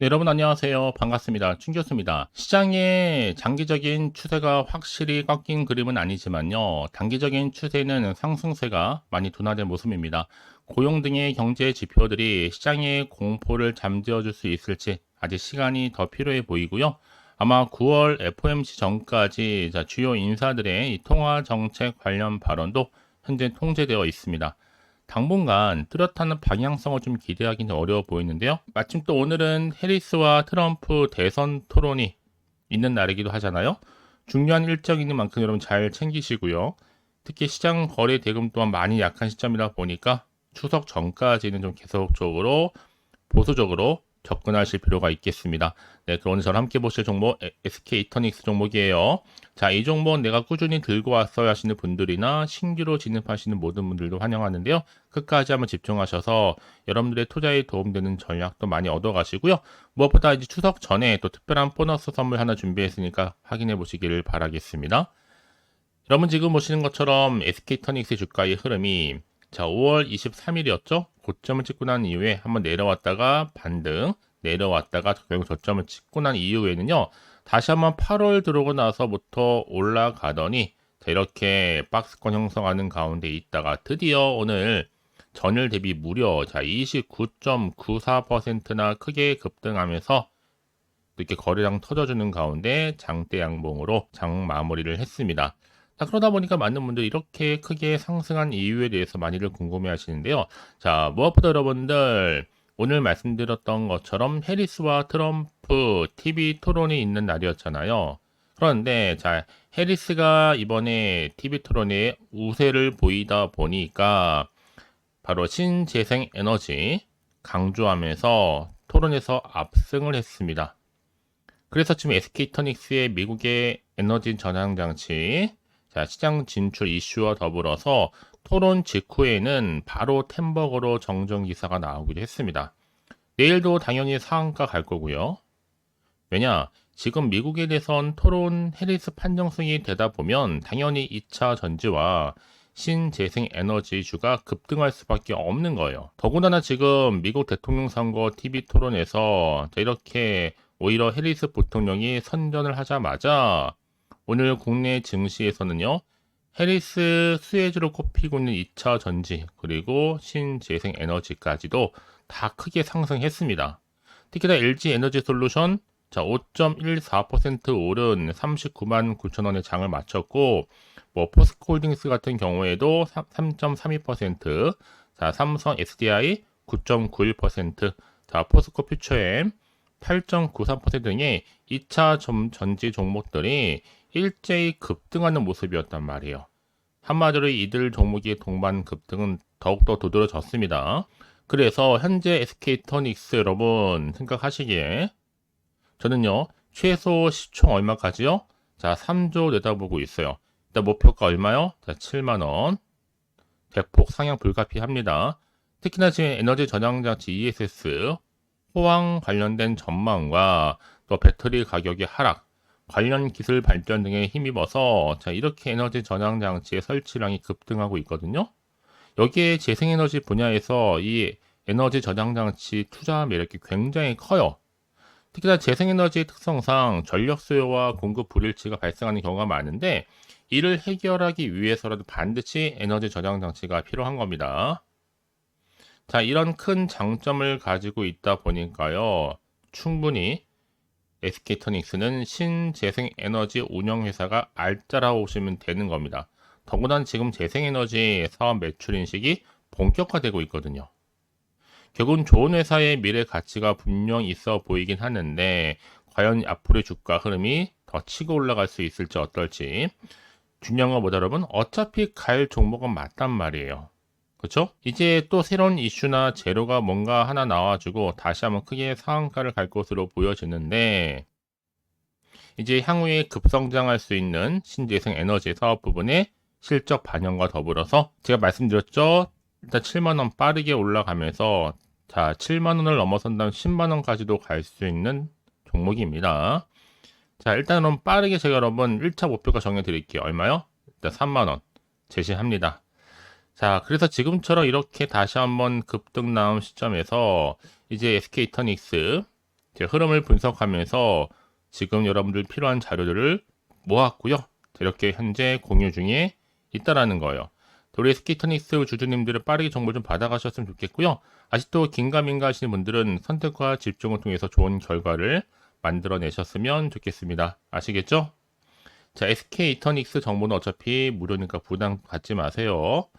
네, 여러분 안녕하세요. 반갑습니다. 충교수입니다. 시장의 장기적인 추세가 확실히 꺾인 그림은 아니지만요. 단기적인 추세는 상승세가 많이 둔화된 모습입니다. 고용 등의 경제 지표들이 시장의 공포를 잠재워 줄 수 있을지 아직 시간이 더 필요해 보이고요. 아마 9월 FOMC 전까지 주요 인사들의 통화 정책 관련 발언도 현재 통제되어 있습니다. 당분간 뚜렷한 방향성을 좀 기대하기는 어려워 보이는데요. 마침 또 오늘은 해리스와 트럼프 대선 토론이 있는 날이기도 하잖아요. 중요한 일정인 만큼 여러분 잘 챙기시고요. 특히 시장 거래 대금 또한 많이 약한 시점이라 보니까 추석 전까지는 좀 계속적으로 보수적으로 접근하실 필요가 있겠습니다. 네, 그럼 오늘 저랑 함께 보실 종목 SK 이터닉스 종목이에요. 자, 이 종목 내가 꾸준히 들고 왔어야 하시는 분들이나 신규로 진입하시는 모든 분들도 환영하는데요. 끝까지 한번 집중하셔서 여러분들의 투자에 도움되는 전략도 많이 얻어가시고요. 무엇보다 이제 추석 전에 또 특별한 보너스 선물 하나 준비했으니까 확인해 보시기를 바라겠습니다. 여러분 지금 보시는 것처럼 SK터닉스 주가의 흐름이 자 5월 23일이었죠. 고점을 찍고 난 이후에 한번 내려왔다가 반등, 내려왔다가 결국 저점을 찍고 난 이후에는요. 다시 한번 8월 들어오고 나서부터 올라가더니 이렇게 박스권 형성하는 가운데 있다가 드디어 오늘 전일 대비 무려 자 29.94%나 크게 급등하면서 이렇게 거래량 터져주는 가운데 장대 양봉으로 장 마무리를 했습니다. 자, 그러다 보니까 많은 분들이 이렇게 크게 상승한 이유에 대해서 많이들 궁금해 하시는데요. 자, 무엇보다 여러분들, 오늘 말씀드렸던 것처럼 해리스와 트럼프 TV 토론이 있는 날이었잖아요. 그런데, 자, 해리스가 이번에 TV 토론에 우세를 보이다 보니까 바로 신재생 에너지 강조하면서 토론에서 압승을 했습니다. 그래서 지금 SK터닉스의 미국의 에너지 전환 장치 자, 시장 진출 이슈와 더불어서 토론 직후에는 바로 템버거로 정정 기사가 나오기도 했습니다. 내일도 당연히 상한가 갈 거고요. 왜냐? 지금 미국에 대해선 토론 해리스 판정승이 되다 보면 당연히 2차 전지와 신재생 에너지주가 급등할 수밖에 없는 거예요. 더군다나 지금 미국 대통령 선거 TV 토론에서 이렇게 오히려 해리스 부통령이 선전을 하자마자 오늘 국내 증시에서는요. 해리스 수혜주로 꼽히고 있는 2차 전지 그리고 신재생 에너지까지도 다 크게 상승했습니다. 특히나 LG 에너지 솔루션 자 5.14% 오른 39만 9천 원의 장을 마쳤고 뭐 포스코홀딩스 같은 경우에도 3.32%, 자 삼성 SDI 9.91%, 자 포스코 퓨처엠 8.93% 등의 2차 전지 종목들이 일제히 급등하는 모습이었단 말이에요. 한마디로 이들 종목의 동반 급등은 더욱더 두드러졌습니다. 그래서 현재 SK터닉스 여러분 생각하시기에 저는요 최소 시총 얼마까지요? 자 3조 내다보고 있어요. 일단 목표가 얼마요? 자 7만 원 대폭 상향 불가피합니다. 특히나 지금 에너지 전향장치 ESS 호황 관련된 전망과 또 배터리 가격의 하락 관련 기술 발전 등에 힘입어서 자, 이렇게 에너지 전환 장치의 설치량이 급등하고 있거든요. 여기에 재생에너지 분야에서 이 에너지 저장 장치 투자 매력이 굉장히 커요. 특히나 재생에너지 특성상 전력 수요와 공급 불일치가 발생하는 경우가 많은데 이를 해결하기 위해서라도 반드시 에너지 저장 장치가 필요한 겁니다. 자, 이런 큰 장점을 가지고 있다 보니까요. 충분히 SK터닉스는 신재생 에너지 운영회사가 알짜라고 보시면 되는 겁니다. 더구나 지금 재생에너지 사업 매출 인식이 본격화되고 있거든요. 결국은 좋은 회사의 미래 가치가 분명 있어 보이긴 하는데 과연 앞으로의 주가 흐름이 더 치고 올라갈 수 있을지 어떨지 중요한 건 뭐다 여러분 어차피 갈 종목은 맞단 말이에요. 그렇죠? 이제 또 새로운 이슈나 재료가 뭔가 하나 나와주고 다시 한번 크게 상한가를 갈 것으로 보여지는데 이제 향후에 급성장할 수 있는 신재생 에너지 사업 부분의 실적 반영과 더불어서 제가 말씀드렸죠. 일단 7만 원 빠르게 올라가면서 자 7만 원을 넘어선다면 10만 원까지도 갈 수 있는 종목입니다. 자 일단은 빠르게 제가 여러분 1차 목표가 정해드릴게요. 얼마요? 일단 3만 원 제시합니다. 자, 그래서 지금처럼 이렇게 다시 한번 급등 나온 시점에서 이제 SK터닉스 제 흐름을 분석하면서 지금 여러분들 필요한 자료들을 모았고요. 이렇게 현재 공유 중에 있다라는 거예요. 우리 스키터닉스 주주님들은 빠르게 정보 좀 받아가셨으면 좋겠고요. 아직도 긴가민가 하시는 분들은 선택과 집중을 통해서 좋은 결과를 만들어내셨으면 좋겠습니다. 아시겠죠? 자, SK 이터닉스 정보는 어차피 무료니까 부담 갖지 마세요.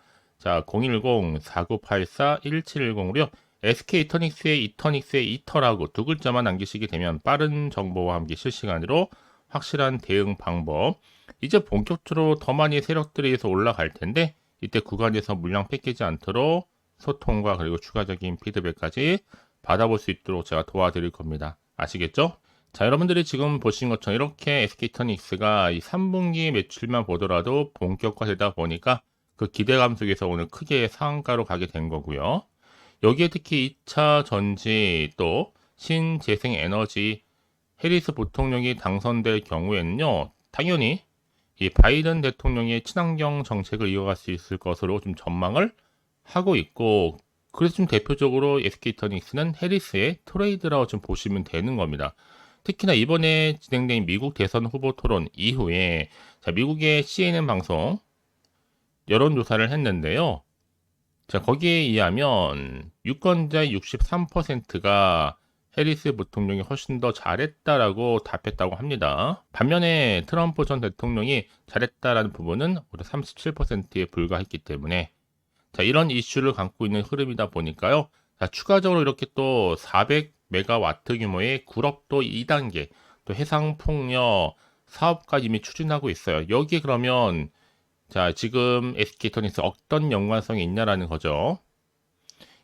자, 010-4984-1710으로요. SK 이터닉스의 이터닉스의 이터라고 두 글자만 남기시게 되면 빠른 정보와 함께 실시간으로 확실한 대응 방법. 이제 본격적으로 더 많이 세력들에 서 올라갈 텐데 이때 구간에서 물량 뺏기지 않도록 소통과 그리고 추가적인 피드백까지 받아볼 수 있도록 제가 도와드릴 겁니다. 아시겠죠? 자, 여러분들이 지금 보신 것처럼 이렇게 SK터닉스가 이 3분기 매출만 보더라도 본격화되다 보니까 그 기대감 속에서 오늘 크게 상한가로 가게 된 거고요. 여기에 특히 2차 전지 또 신재생 에너지 해리스 부통령이 당선될 경우에는요, 당연히 이 바이든 대통령의 친환경 정책을 이어갈 수 있을 것으로 좀 전망을 하고 있고, 그래서 좀 대표적으로 SK터닉스는 해리스의 트레이드라고 좀 보시면 되는 겁니다. 특히나 이번에 진행된 미국 대선 후보 토론 이후에 자, 미국의 CNN 방송 여론조사를 했는데요. 자, 거기에 의하면 유권자 63%가 해리스 부통령이 훨씬 더 잘했다라고 답했다고 합니다. 반면에 트럼프 전 대통령이 잘했다라는 부분은 오히려 37%에 불과했기 때문에 자, 이런 이슈를 갖고 있는 흐름이다 보니까요. 자, 추가적으로 이렇게 또 400 메가와트 규모의 구럽도 2단계, 또 해상폭력 사업까지 이미 추진하고 있어요. 여기에 그러면 자 지금 SK터닉스 어떤 연관성이 있냐라는 거죠.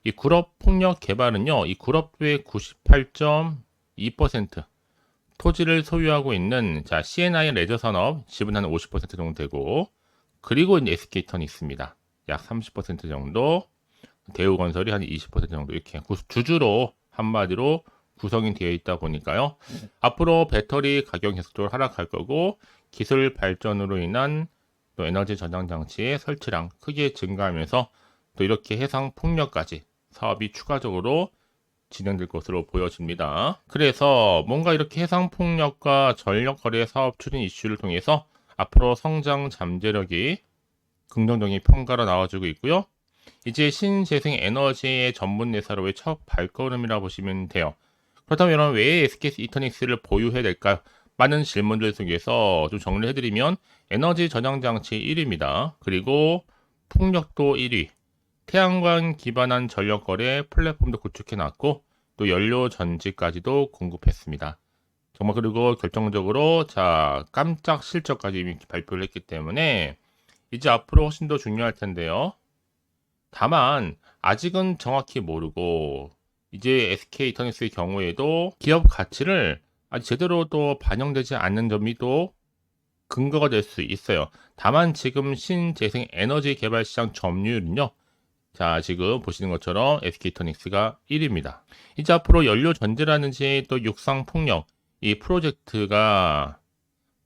이 구럽 폭력 개발은요, 이 구럽도의 98.2% 토지를 소유하고 있는 자 CNI 레저 산업 지분 한 50% 정도 되고 그리고 이제 SK터닉스입니다. 약 30% 정도 대우건설이 한 20% 정도 이렇게 주주로 한마디로 구성이 되어 있다 보니까요. 앞으로 배터리 가격 계속적으로 하락할 거고 기술 발전으로 인한 또 에너지 저장 장치의 설치량 크게 증가하면서 또 이렇게 해상 폭력까지 사업이 추가적으로 진행될 것으로 보여집니다. 그래서 뭔가 이렇게 해상 폭력과 전력 거래 사업 추진 이슈를 통해서 앞으로 성장 잠재력이 긍정적인 평가로 나와주고 있고요. 이제 신재생 에너지의 전문 회사로의 첫 발걸음이라 보시면 돼요. 그렇다면 여러분 왜 SK 이터닉스를 보유해야 될까요? 많은 질문들 속에서 좀 정리를 해드리면 에너지 저장 장치 1위입니다. 그리고 풍력도 1위, 태양광 기반한 전력 거래 플랫폼도 구축해놨고 또 연료 전지까지도 공급했습니다. 정말 그리고 결정적으로 자 깜짝 실적까지 이미 발표를 했기 때문에 이제 앞으로 훨씬 더 중요할 텐데요. 다만 아직은 정확히 모르고 이제 SK 이터넷의 경우에도 기업 가치를 아직 제대로 또 반영되지 않는 점이 또 근거가 될 수 있어요. 다만 지금 신재생 에너지 개발 시장 점유율은요. 자, 지금 보시는 것처럼 SK터닉스가 1위입니다. 이제 앞으로 연료 전제라든지 또 육상 폭력 이 프로젝트가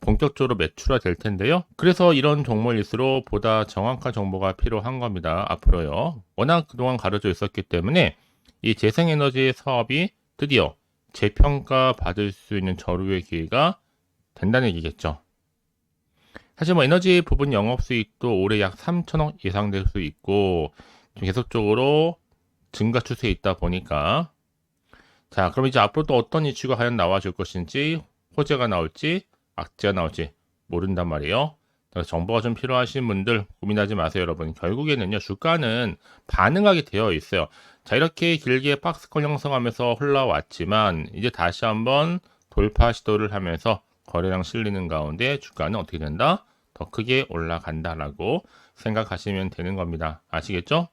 본격적으로 매출화 될 텐데요. 그래서 이런 종목일수록 보다 정확한 정보가 필요한 겁니다. 앞으로요. 워낙 그동안 가려져 있었기 때문에 이 재생에너지 사업이 드디어 재평가 받을 수 있는 저류의 기회가 된다는 얘기겠죠. 사실 뭐 에너지 부분 영업 수익도 올해 약 3천억 예상될 수 있고 계속적으로 증가 추세에 있다 보니까 자 그럼 이제 앞으로 또 어떤 이슈가 과연 나와줄 것인지 호재가 나올지 악재가 나올지 모른단 말이에요. 정보가 좀 필요하신 분들 고민하지 마세요, 여러분. 결국에는요, 주가는 반응하게 되어 있어요. 자, 이렇게 길게 박스권 형성하면서 흘러왔지만, 이제 다시 한번 돌파 시도를 하면서 거래량 실리는 가운데 주가는 어떻게 된다? 더 크게 올라간다라고 생각하시면 되는 겁니다. 아시겠죠?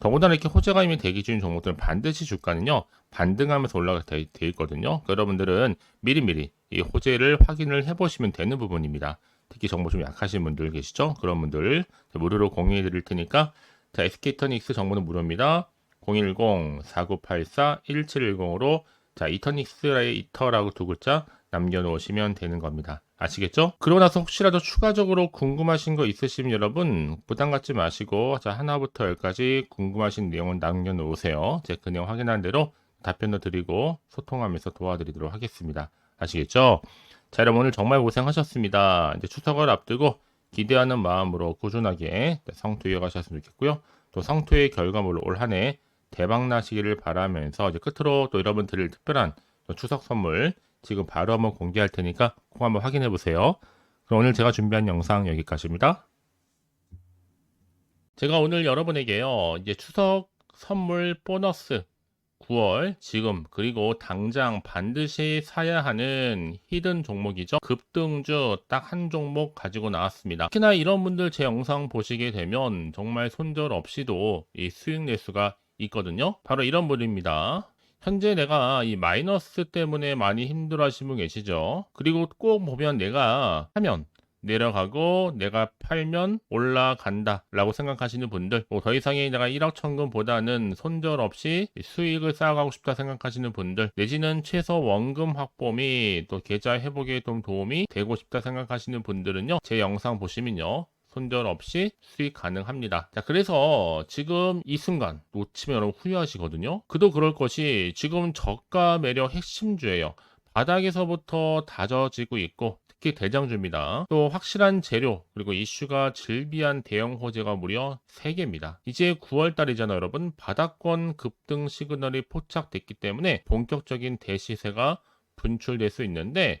더군다나 이렇게 호재가 이미 대기 중인 종목들은 반드시 주가는요, 반등하면서 올라가게 돼 있거든요. 그러니까 여러분들은 미리미리 이 호재를 확인을 해보시면 되는 부분입니다. 특히 정보 좀 약하신 분들 계시죠? 그런 분들 무료로 공유해 드릴 테니까 자, SK터닉스 정보는 무료입니다. 010-4984-1710으로 자, 이터닉스라의 이터라고 두 글자 남겨놓으시면 되는 겁니다. 아시겠죠? 그러고 나서 혹시라도 추가적으로 궁금하신 거 있으시면 여러분 부담 갖지 마시고 자 하나부터 열까지 궁금하신 내용을 남겨놓으세요. 제가 그 내용 확인한 대로 답변도 드리고 소통하면서 도와드리도록 하겠습니다. 아시겠죠? 자, 여러분 오늘 정말 고생하셨습니다. 이제 추석을 앞두고 기대하는 마음으로 꾸준하게 성투 이어가셨으면 좋겠고요. 또 성투의 결과물로 올 한해 대박 나시기를 바라면서 이제 끝으로 또 여러분 드릴 특별한 또 추석 선물 지금 바로 한번 공개할 테니까 꼭 한번 확인해 보세요. 그럼 오늘 제가 준비한 영상 여기까지입니다. 제가 오늘 여러분에게요, 이제 추석 선물 보너스 9월 지금 그리고 당장 반드시 사야 하는 히든 종목이죠. 급등주 딱 한 종목 가지고 나왔습니다. 특히나 이런 분들 제 영상 보시게 되면 정말 손절 없이도 이 수익 낼 수가 있거든요. 바로 이런 분입니다. 현재 내가 이 마이너스 때문에 많이 힘들어 하시는 분 계시죠? 그리고 꼭 보면 내가 하면 내려가고 내가 팔면 올라간다 라고 생각하시는 분들 뭐더 이상의 내가 1억 천금보다는 손절 없이 수익을 쌓아가고 싶다 생각하시는 분들 내지는 최소 원금 확보 및 또 계좌 회복에 좀 도움이 되고 싶다 생각하시는 분들은요 제 영상 보시면요 손절 없이 수익 가능합니다. 자, 그래서 지금 이 순간 놓치면 여러분 후회하시거든요. 그도 그럴 것이 지금 저가 매력 핵심주예요. 바닥에서부터 다져지고 있고 특히 대장주입니다. 또 확실한 재료 그리고 이슈가 질비한 대형 호재가 무려 3개입니다. 이제 9월달이잖아요 여러분. 바닥권 급등 시그널이 포착됐기 때문에 본격적인 대시세가 분출될 수 있는데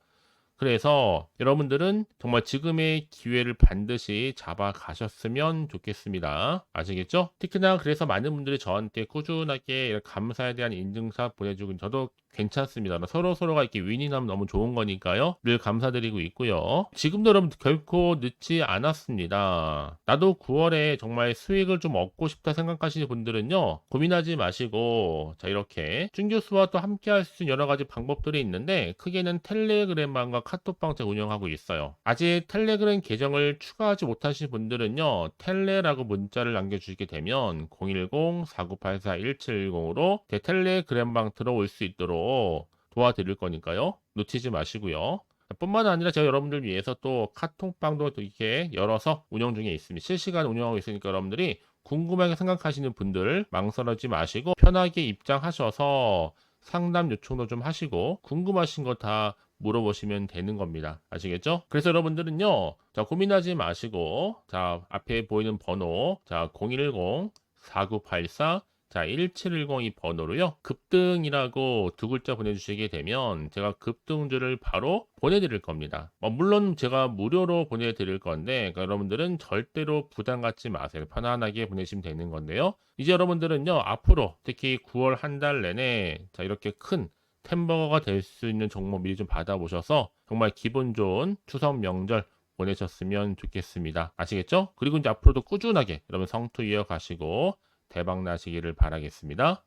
그래서 여러분들은 정말 지금의 기회를 반드시 잡아 가셨으면 좋겠습니다. 아시겠죠? 특히나 그래서 많은 분들이 저한테 꾸준하게 감사에 대한 인증샷 보내주고 저도 괜찮습니다. 서로 서로가 이렇게 윈이 나면 너무 좋은 거니까요. 늘 감사드리고 있고요. 지금도 여러분 결코 늦지 않았습니다. 나도 9월에 정말 수익을 좀 얻고 싶다 생각하시는 분들은요. 고민하지 마시고 자 이렇게 준교수와 또 함께 할 수 있는 여러 가지 방법들이 있는데 크게는 텔레그램방과 카톡방 제가 운영하고 있어요. 아직 텔레그램 계정을 추가하지 못하신 분들은요. 텔레라고 문자를 남겨주시게 되면 010-4984-1710으로 제 텔레그램방 들어올 수 있도록 도와드릴 거니까요. 놓치지 마시고요. 뿐만 아니라 제가 여러분들 위해서 또 카톡방도 또 이렇게 열어서 운영 중에 있습니다. 실시간 운영하고 있으니까 여러분들이 궁금하게 생각하시는 분들 망설이지 마시고 편하게 입장하셔서 상담 요청도 좀 하시고 궁금하신 거 다 물어보시면 되는 겁니다. 아시겠죠? 그래서 여러분들은요, 자, 고민하지 마시고, 자, 앞에 보이는 번호, 자, 010 4984 자, 1710이 번호로요. 급등이라고 두 글자 보내주시게 되면 제가 급등주를 바로 보내드릴 겁니다. 어, 물론 제가 무료로 보내드릴 건데 그러니까 여러분들은 절대로 부담 갖지 마세요. 편안하게 보내시면 되는 건데요. 이제 여러분들은요. 앞으로 특히 9월 한 달 내내 자 이렇게 큰 템버거가 될 수 있는 종목 미리 좀 받아보셔서 정말 기분 좋은 추석 명절 보내셨으면 좋겠습니다. 아시겠죠? 그리고 이제 앞으로도 꾸준하게 여러분 성투 이어가시고 대박 나시기를 바라겠습니다.